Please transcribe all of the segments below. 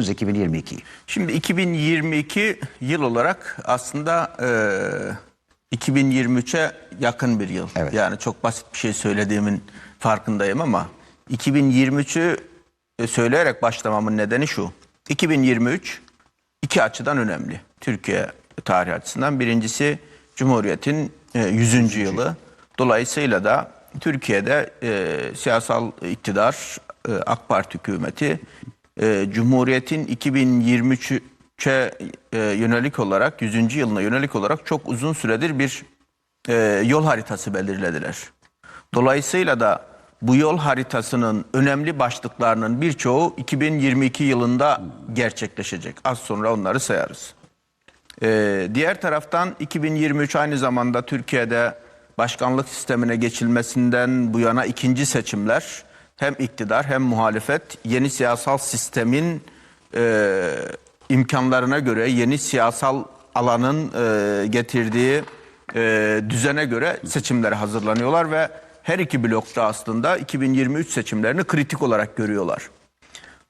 2022'yi? Şimdi 2022 yıl olarak aslında e, 2023'e yakın bir yıl. Evet. Yani çok basit bir şey söylediğimin farkındayım ama 2023'ü e, söyleyerek başlamamın nedeni şu. 2023 iki açıdan önemli. Türkiye tarihi açısından. Birincisi Cumhuriyet'in e, 100. yılı. Dolayısıyla da Türkiye'de e, siyasal iktidar, e, AK Parti hükümeti e, Cumhuriyet'in 2023'e e, yönelik olarak, 100. yılına yönelik olarak çok uzun süredir bir e, yol haritası belirlediler. Dolayısıyla da bu yol haritasının önemli başlıklarının birçoğu 2022 yılında gerçekleşecek. Az sonra onları sayarız. Ee, diğer taraftan 2023 aynı zamanda Türkiye'de başkanlık sistemine geçilmesinden bu yana ikinci seçimler hem iktidar hem muhalefet yeni siyasal sistemin e, imkanlarına göre yeni siyasal alanın e, getirdiği e, düzene göre seçimlere hazırlanıyorlar ve her iki blokta aslında 2023 seçimlerini kritik olarak görüyorlar.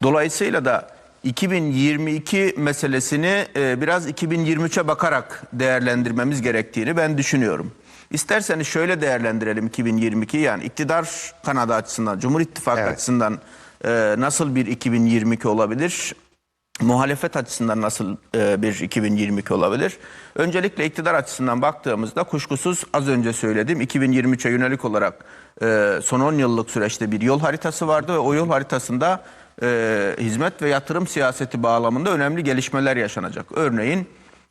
Dolayısıyla da 2022 meselesini e, biraz 2023'e bakarak değerlendirmemiz gerektiğini ben düşünüyorum. İsterseniz şöyle değerlendirelim 2022 yani iktidar kanadı açısından, Cumhur İttifakı Evet. açısından e, nasıl bir 2022 olabilir? Muhalefet açısından nasıl e, bir 2022 olabilir? Öncelikle iktidar açısından baktığımızda kuşkusuz az önce söyledim 2023'e yönelik olarak e, son 10 yıllık süreçte bir yol haritası vardı ve o yol haritasında e, hizmet ve yatırım siyaseti bağlamında önemli gelişmeler yaşanacak. Örneğin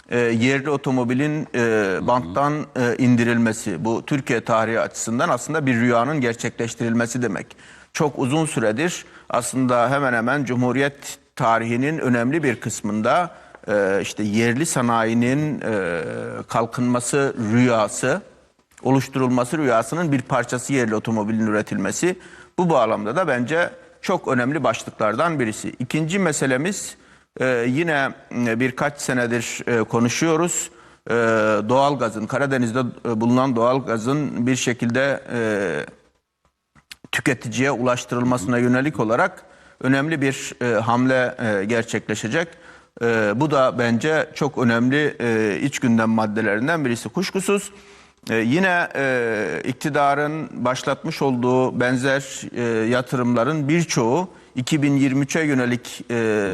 e, yerli otomobilin e, banttan e, indirilmesi bu Türkiye tarihi açısından aslında bir rüyanın gerçekleştirilmesi demek. Çok uzun süredir aslında hemen hemen Cumhuriyet tarihinin önemli bir kısmında e, işte yerli sanayinin e, kalkınması rüyası, oluşturulması rüyasının bir parçası yerli otomobilin üretilmesi. Bu bağlamda da bence çok önemli başlıklardan birisi. İkinci meselemiz e, yine e, birkaç senedir e, konuşuyoruz. E, doğalgazın, Karadeniz'de e, bulunan doğalgazın bir şekilde e, tüketiciye ulaştırılmasına yönelik olarak önemli bir e, hamle e, gerçekleşecek. E, bu da bence çok önemli e, iç gündem maddelerinden birisi. Kuşkusuz e, yine e, iktidarın başlatmış olduğu benzer e, yatırımların birçoğu 2023'e yönelik e,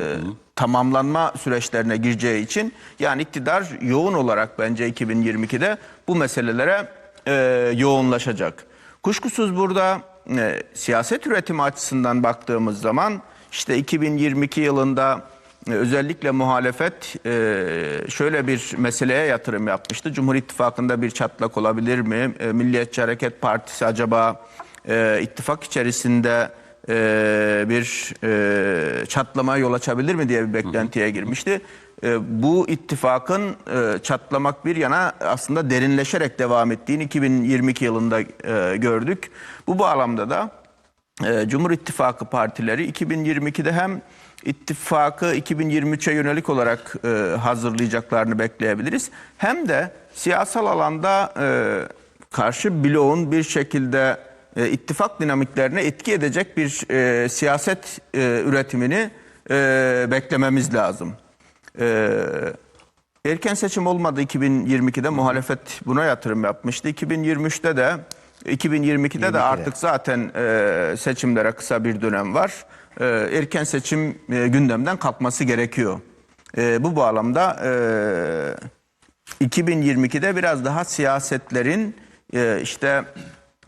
tamamlanma süreçlerine gireceği için yani iktidar yoğun olarak bence 2022'de bu meselelere e, yoğunlaşacak. Kuşkusuz burada e, siyaset üretimi açısından baktığımız zaman işte 2022 yılında e, özellikle muhalefet e, şöyle bir meseleye yatırım yapmıştı. Cumhur İttifakı'nda bir çatlak olabilir mi? E, Milliyetçi Hareket Partisi acaba ittifak içerisinde e, bir e, çatlama yol açabilir mi diye bir beklentiye girmişti. E, bu ittifakın e, çatlamak bir yana aslında derinleşerek devam ettiğini 2022 yılında e, gördük. Bu bağlamda da e, Cumhur İttifakı partileri 2022'de hem ittifakı 2023'e yönelik olarak e, hazırlayacaklarını bekleyebiliriz. Hem de siyasal alanda e, karşı bloğun bir şekilde e, ittifak dinamiklerine etki edecek bir e, siyaset e, üretimini e, beklememiz lazım. E, erken seçim olmadı 2022'de muhalefet buna yatırım yapmıştı. 2023'te de 2022'de de artık zaten e, seçimlere kısa bir dönem var. E, erken seçim e, gündemden kalkması gerekiyor. E, bu bağlamda e, 2022'de biraz daha siyasetlerin e, işte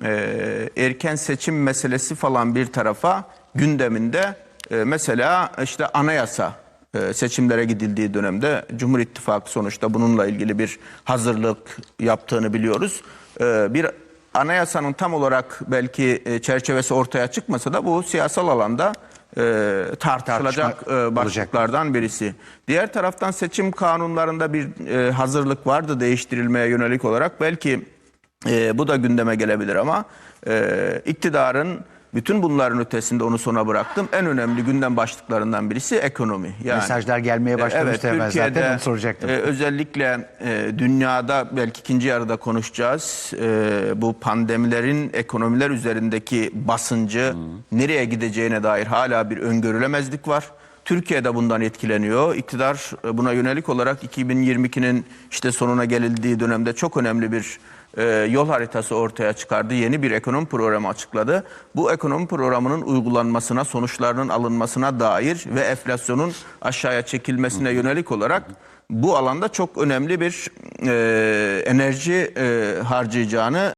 e, erken seçim meselesi falan bir tarafa gündeminde e, mesela işte anayasa e, seçimlere gidildiği dönemde Cumhur İttifakı sonuçta bununla ilgili bir hazırlık yaptığını biliyoruz. E, bir anayasanın tam olarak belki e, çerçevesi ortaya çıkmasa da bu siyasal alanda e, tartışılacak e, başlıklardan birisi. Diğer taraftan seçim kanunlarında bir e, hazırlık vardı değiştirilmeye yönelik olarak. Belki e, bu da gündeme gelebilir ama e, iktidarın bütün bunların ötesinde onu sona bıraktım. En önemli gündem başlıklarından birisi ekonomi. Yani, Mesajlar gelmeye başlamıştı hemen zaten onu soracaktım. e, özellikle e, dünyada belki ikinci yarıda konuşacağız. E, bu pandemilerin ekonomiler üzerindeki basıncı nereye gideceğine dair hala bir öngörülemezlik var. Türkiye de bundan etkileniyor. İktidar e, buna yönelik olarak 2022'nin işte sonuna gelindiği dönemde çok önemli bir e, yol haritası ortaya çıkardı. Yeni bir ekonomi programı açıkladı. Bu ekonomi programının uygulanmasına, sonuçlarının alınmasına dair ve enflasyonun aşağıya çekilmesine yönelik olarak bu alanda çok önemli bir e, enerji e, harcayacağını